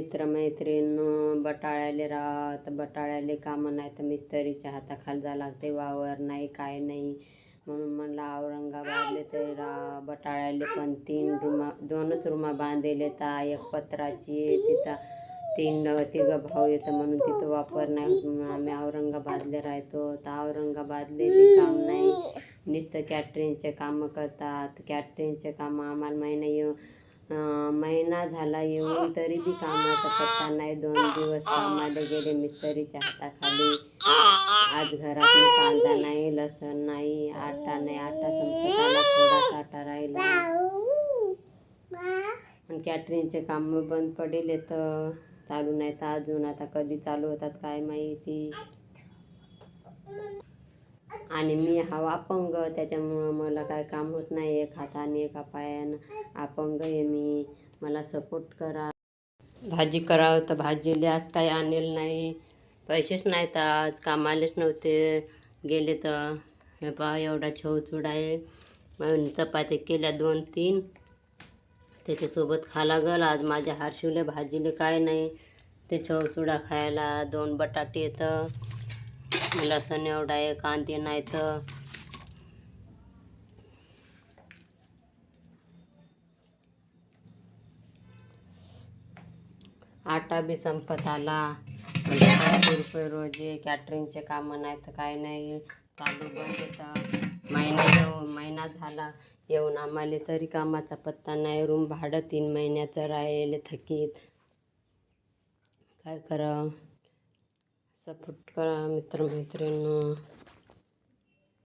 मित्रमैत्रीण बटाळ्याले राहत बटाळ्याले कामं नाही तर मिस्त्रीच्या हाताखाली जा लागते वावर नाही काय नाही. म्हणून म्हणलं औरंगाबादले ते रा बटाळ्याले पण तीन रुमा दोनच रुमा बांधलेले तर एक पत्राची तिथं तीन तिघं भाऊ येतं म्हणून तिथं वापर नाही होत म्हणून आम्ही औरंगाबादले राहतो. तर औरंगाबादले बी काम नाही. नुसतं कॅटरिंगचे कामं करतात. कॅटरिंगचे कामं आम्हाला महिना येऊ महिना झाला येऊन तरी बी कामाचा पत्ता नाही. दोन दिवस कामाला गेले मिस्त्रीच्या हाताखाली. आज घरात कांदा नाही लसण नाही आटा नाही. आटा संपत आला थोडाच आटा राहिला. आणि कॅटरिंगचे काम बंद पडेल तर चालू नाही तर अजून आता कधी चालू होतात काय माहिती? आणि मी हा अपंग त्याच्यामुळं मला काय काम होत नाही. एक हाताने एका पायानं अपंग आहे मी. मला सपोर्ट करा. भाजी करावं तर भाजीले आज काही आणेल नाही. पैसेच नाहीत आज कामालेच नव्हते. गेले तर हे पहा एवढा छवचूड आहे. मग चपात्या केल्या दोन तीन. त्याच्यासोबत खा लागल. आज माझ्या हारशिवले भाजीले काय नाही. ते चवचुडा खायला दोन बटाटे येतं. लसण एवढा आहे कांदे नाही तर आटा बी संपत आला. म्हणजे पाचशे रुपये रोजे कॅटरिंगचे कामं नाही तर काय नाही. चालू बंद येतं महिना येऊ महिना झाला. येऊन आम्हाला तरी कामाचा पत्ता नाही. रूम भाडं तीन महिन्याचं राहिले थकीत. काय करावं? सपोर्ट करा मित्रमैत्रिणी